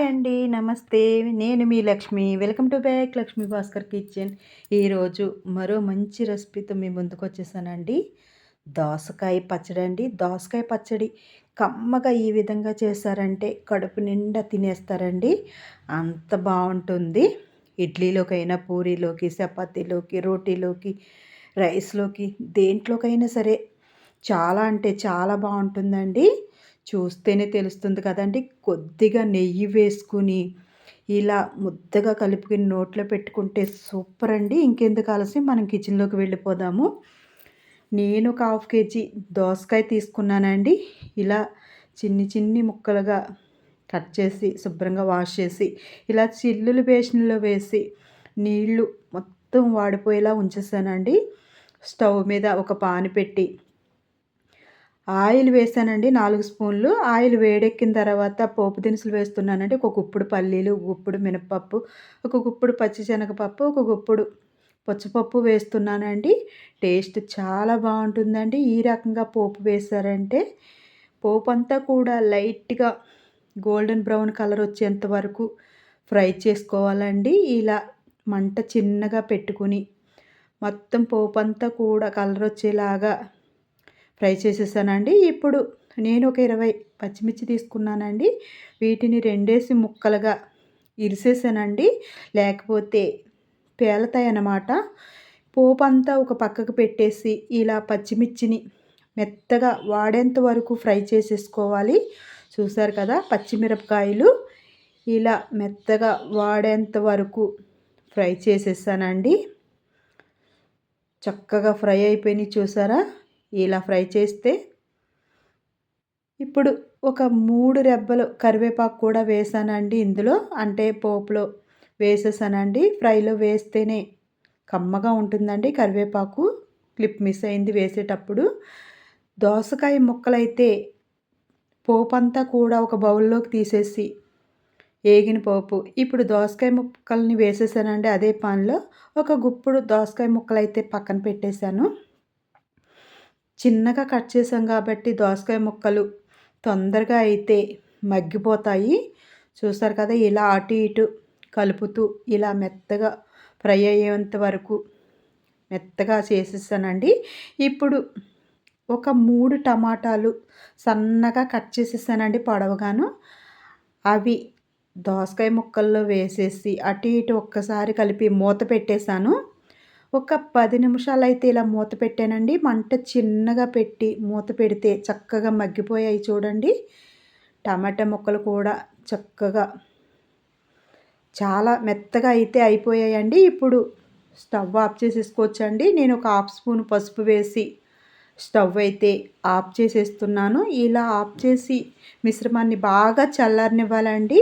Hi అండి నమస్తే. నేను మీ Lakshmi. Welcome to back Lakshmi Bhaskar kitchen. ఈరోజు మరో మంచి రెసిపీతో మీ ముందుకు వచ్చేసానండి. దోసకాయ పచ్చడి అండి. దోసకాయ పచ్చడి కమ్మగా ఈ విధంగా చేశారంటే కడుపు నిండా తినేస్తారండి. అంత బాగుంటుంది. ఇడ్లీలోకైనా పూరీలోకి చపాతీలోకి రోటీలోకి రైస్లోకి దేంట్లోకైనా సరే చాలా అంటే చాలా బాగుంటుందండి. చూస్తేనే తెలుస్తుంది కదండి. కొద్దిగా నెయ్యి వేసుకుని ఇలా ముద్దగా కలుపుకుని నోట్లో పెట్టుకుంటే సూపర్ అండి. ఇంకెందుకు ఆలస్యం? మనం కిచెన్లోకి వెళ్ళిపోదాము. నేను ఒక హాఫ్ కేజీ దోసకాయ తీసుకున్నానండి. ఇలా చిన్ని చిన్ని ముక్కలుగా కట్ చేసి శుభ్రంగా వాష్ చేసి ఇలా చిల్లులు బేసిన్లో వేసి నీళ్ళు మొత్తం వాడిపోయేలా ఉంచేసానండి. స్టవ్ మీద ఒక పాను పెట్టి ఆయిల్ వేసానండి నాలుగు స్పూన్లు. ఆయిల్ వేడెక్కిన తర్వాత పోపు దినుసులు వేస్తున్నానండి. ఒక గుప్పుడు పల్లీలు ఒక గుప్పుడు మినపప్పు ఒక గుప్పుడు పచ్చిశనగపప్పు ఒక గుప్పుడు పచ్చిపప్పు వేస్తున్నానండి. టేస్ట్ చాలా బాగుంటుందండి. ఈ రకంగా పోపు వేశారంటే పోపు అంతా కూడా లైట్గా గోల్డెన్ బ్రౌన్ కలర్ వచ్చేంత వరకు ఫ్రై చేసుకోవాలండి. ఇలా మంట చిన్నగా పెట్టుకుని మొత్తం పోపు అంతా కూడా కలర్ వచ్చేలాగా ఫ్రై చేసేసానండి. ఇప్పుడు నేను ఒక ఇరవై పచ్చిమిర్చి తీసుకున్నానండి. వీటిని రెండేసి ముక్కలుగా ఇరిసేసానండి. లేకపోతే పేలతాయన్నమాట. పోపు అంతా ఒక పక్కకు పెట్టేసి ఇలా పచ్చిమిర్చిని మెత్తగా వాడేంత వరకు ఫ్రై చేసేసుకోవాలి. చూసారు కదా పచ్చిమిరపకాయలు. ఇలా మెత్తగా వాడేంత వరకు ఫ్రై చేసేసానండి. చక్కగా ఫ్రై అయిపోయినాయి చూసారా? ఇలా ఫ్రై చేస్తే ఇప్పుడు ఒక మూడు రెబ్బలు కరివేపాకు కూడా వేసానండి ఇందులో. అంటే పోపులో వేసేసానండి. ఫ్రైలో వేస్తేనే కమ్మగా ఉంటుందండి కరివేపాకు. క్లిప్ మిస్ అయింది వేసేటప్పుడు. దోసకాయ ముక్కలైతే పోపు అంతా కూడా ఒక బౌల్లోకి తీసేసి ఏగిన పోపు. ఇప్పుడు దోసకాయ ముక్కల్ని వేసేసానండి అదే పాన్లో. ఒక గుప్పుడు దోసకాయ ముక్కలు అయితే పక్కన పెట్టేశాను. చిన్నగా కట్ చేసాం కాబట్టి దోసకాయ ముక్కలు తొందరగా అయితే మగ్గిపోతాయి. చూస్తారు కదా ఇలా అటు ఇటు కలుపుతూ ఇలా మెత్తగా ఫ్రై అయ్యేంత వరకు మెత్తగా చేసేసానండి. ఇప్పుడు ఒక మూడు టమాటాలు సన్నగా కట్ చేసేసానండి పొడవగాను. అవి దోసకాయ ముక్కల్లో వేసేసి అటు ఇటు ఒక్కసారి కలిపి మూత పెట్టేశాను. ఒక పది నిమిషాలు అయితే ఇలా మూత పెట్టానండి. మంట చిన్నగా పెట్టి మూత పెడితే చక్కగా మగ్గిపోయాయి చూడండి. టమాటా ముక్కలు కూడా చక్కగా చాలా మెత్తగా అయితే అయిపోయాయండి. ఇప్పుడు స్టవ్ ఆఫ్ చేసేసుకోవచ్చండి. నేను ఒక హాఫ్ స్పూన్ పసుపు వేసి స్టవ్ అయితే ఆఫ్ చేసేస్తున్నాను. ఇలా ఆఫ్ చేసి మిశ్రమాన్ని బాగా చల్లారనివ్వాలండి.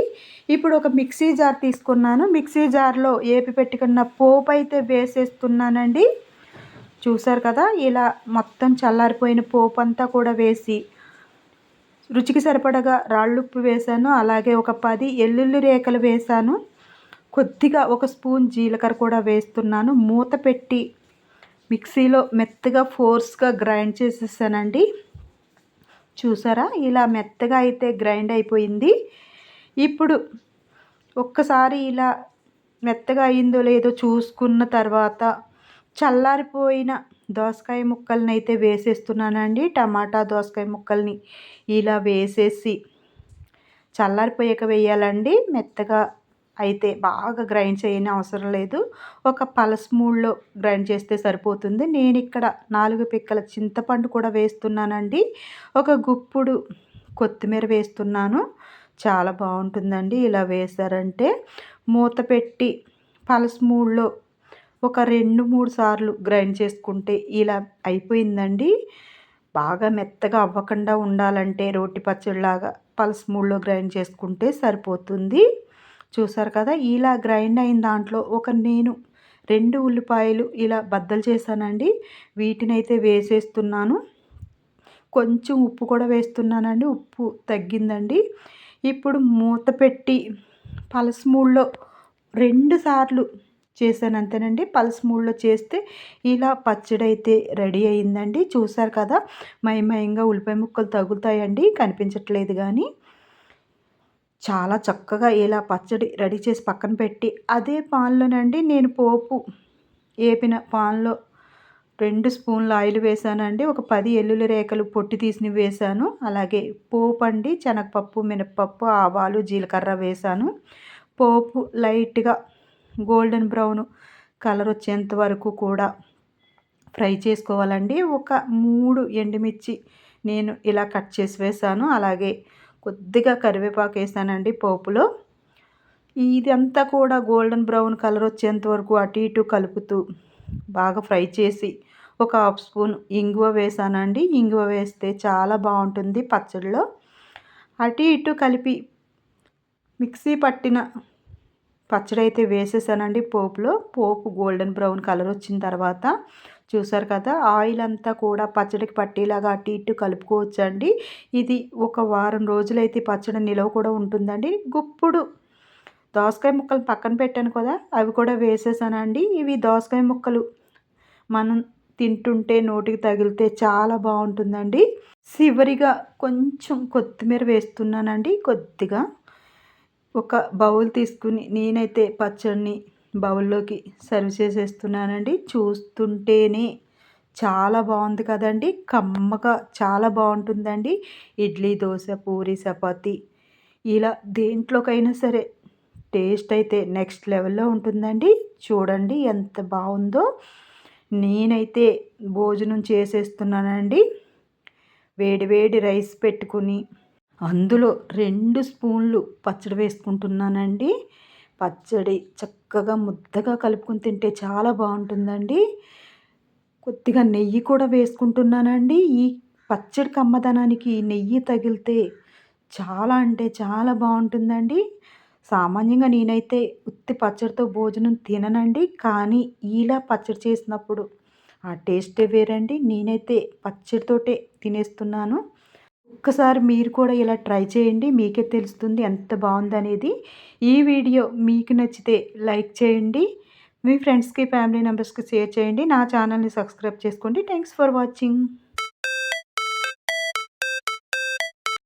ఇప్పుడు ఒక మిక్సీ జార్ తీసుకున్నాను. మిక్సీ జార్లో ఏపి పెట్టుకున్న పోపు అయితే వేసేస్తున్నానండి. చూసారు కదా ఇలా మొత్తం చల్లారిపోయిన పోపు అంతా కూడా వేసి రుచికి సరిపడగా రాళ్ళుప్పు వేశాను. అలాగే ఒక పది ఎల్లుల్లి రేఖలు వేశాను. కొద్దిగా ఒక స్పూన్ జీలకర్ర కూడా వేస్తున్నాను. మూత పెట్టి మిక్సీలో మెత్తగా ఫోర్స్గా గ్రైండ్ చేసేసానండి. చూసారా? ఇలా మెత్తగా అయితే గ్రైండ్ అయిపోయింది. ఇప్పుడు ఒక్కసారి ఇలా మెత్తగా అయిందో లేదో చూసుకున్న తర్వాత చల్లారిపోయిన దోసకాయ ముక్కల్ని అయితే వేసేస్తున్నానండి. టమాటా దోసకాయ ముక్కల్ని ఇలా వేసేసి చల్లారిపోయాక వేయాలండి. మెత్తగా అయితే బాగా గ్రైండ్ చేయని అవసరం లేదు. ఒక పలస్ మూడ్లో గ్రైండ్ చేస్తే సరిపోతుంది. నేను ఇక్కడ నాలుగు పిక్కల చింతపండు కూడా వేస్తున్నానండి. ఒక గుప్పుడు కొత్తిమీర వేస్తున్నాను. చాలా బాగుంటుందండి ఇలా వేశారంటే మూత పెట్టి పలస్ మూడ్లో ఒక రెండు మూడు సార్లు గ్రైండ్ చేసుకుంటే ఇలా అయిపోయిందండి. బాగా మెత్తగా అవ్వకుండా ఉండాలంటే రోటి పచ్చడిలాగా పలస్ మూడ్లో గ్రైండ్ చేసుకుంటే సరిపోతుంది. చూసారు కదా ఇలా గ్రైండ్ అయిన దాంట్లో ఒక నేను రెండు ఉల్లిపాయలు ఇలా బద్దలు చేశానండి. వీటిని అయితే వేసేస్తున్నాను. కొంచెం ఉప్పు కూడా వేస్తున్నానండి. ఉప్పు తగ్గిందండి. ఇప్పుడు మూత పెట్టి పలస్ మూడ్లో రెండు సార్లు చేశాను అంతేనండి. పల్స్ మూడ్లో చేస్తే ఇలా పచ్చడి అయితే రెడీ అయిందండి. చూసారు కదా మయమయంగా ఉల్లిపాయ ముక్కలు తగులుతాయండి. కనిపించట్లేదు కానీ. చాలా చక్కగా ఇలా పచ్చడి రెడీ చేసి పక్కన పెట్టి అదే పాన్లోనండి నేను పోపు ఏపిన పాన్లో రెండు స్పూన్ల ఆయిల్ వేసానండి. ఒక పది ఎల్లుల్లి రేఖలు పొట్టి తీసినవి వేసాను. అలాగే పోపు అండి శనగపప్పు మినప్పప్పు ఆవాలు జీలకర్ర వేసాను. పోపు లైట్గా గోల్డెన్ బ్రౌన్ కలర్ వచ్చేంత వరకు కూడా ఫ్రై చేసుకోవాలండి. ఒక మూడు ఎండుమిర్చి నేను ఇలా కట్ చేసి వేసాను. అలాగే కొద్దిగా కరివేపాకు వేసానండి పోపులో. ఇదంతా కూడా గోల్డెన్ బ్రౌన్ కలర్ వచ్చేంత వరకు అటు ఇటు కలుపుతూ బాగా ఫ్రై చేసి ఒక హాఫ్ స్పూన్ ఇంగువ వేసానండి. ఇంగువ వేస్తే చాలా బాగుంటుంది పచ్చడిలో. అటు ఇటు కలిపి మిక్సీ పట్టిన పచ్చడి అయితే వేసేసానండి పోపులో. పోపు గోల్డెన్ బ్రౌన్ కలర్ వచ్చిన తర్వాత చూసారు కదా ఆయిల్ అంతా కూడా పచ్చడికి పట్టేలాగా అటు ఇటు కలుపుకోవచ్చండి. ఇది ఒక వారం రోజులైతే పచ్చడి నిలవ కూడా ఉంటుందండి. గుప్పుడు దోసకాయ ముక్కలు పక్కన పెట్టాను కదా అవి కూడా వేసేసానండి. ఇవి దోసకాయ ముక్కలు మనం తింటుంటే నోటికి తగిలితే చాలా బాగుంటుందండి. చివరిగా కొంచెం కొత్తిమీర వేస్తున్నానండి కొద్దిగా. ఒక బౌల్ తీసుకుని నేనైతే పచ్చడిని బౌల్లోకి సర్వ్ చేసేస్తున్నానండి. చూస్తుంటేనే చాలా బాగుంది కదండి. కమ్మగా చాలా బాగుంటుందండి. ఇడ్లీ దోశ పూరి చపాతి ఇలా దేంట్లోకైనా సరే టేస్ట్ అయితే నెక్స్ట్ లెవెల్లో ఉంటుందండి. చూడండి ఎంత బాగుందో. నేనైతే భోజనం చేసేస్తున్నానండి. వేడివేడి రైస్ పెట్టుకుని అందులో రెండు స్పూన్లు పచ్చడి వేసుకుంటున్నానండి. పచ్చడి చక్కగా ముద్దగా కలుపుకొని తింటే చాలా బాగుంటుందండి. కొద్దిగా నెయ్యి కూడా వేసుకుంటున్నానండి. ఈ పచ్చడి కమ్మదనానికి నెయ్యి తగిలితే చాలా అంటే చాలా బాగుంటుందండి. సామాన్యంగా నేనైతే ఉత్తి పచ్చడితో భోజనం తిననండి. కానీ ఇలా పచ్చడి చేసినప్పుడు ఆ టేస్టే వేరండి. నేనైతే పచ్చడితోటే తినేస్తున్నాను. ఒక్కసారి మీరు కూడా ఇలా ట్రై చేయండి. మీకే తెలుస్తుంది ఎంత బాగుందనేది. ఈ వీడియో మీకు నచ్చితే లైక్ చేయండి. మీ ఫ్రెండ్స్కి ఫ్యామిలీ మెంబర్స్కి షేర్ చేయండి. నా ఛానల్ని సబ్స్క్రైబ్ చేసుకోండి. Thanks for watching.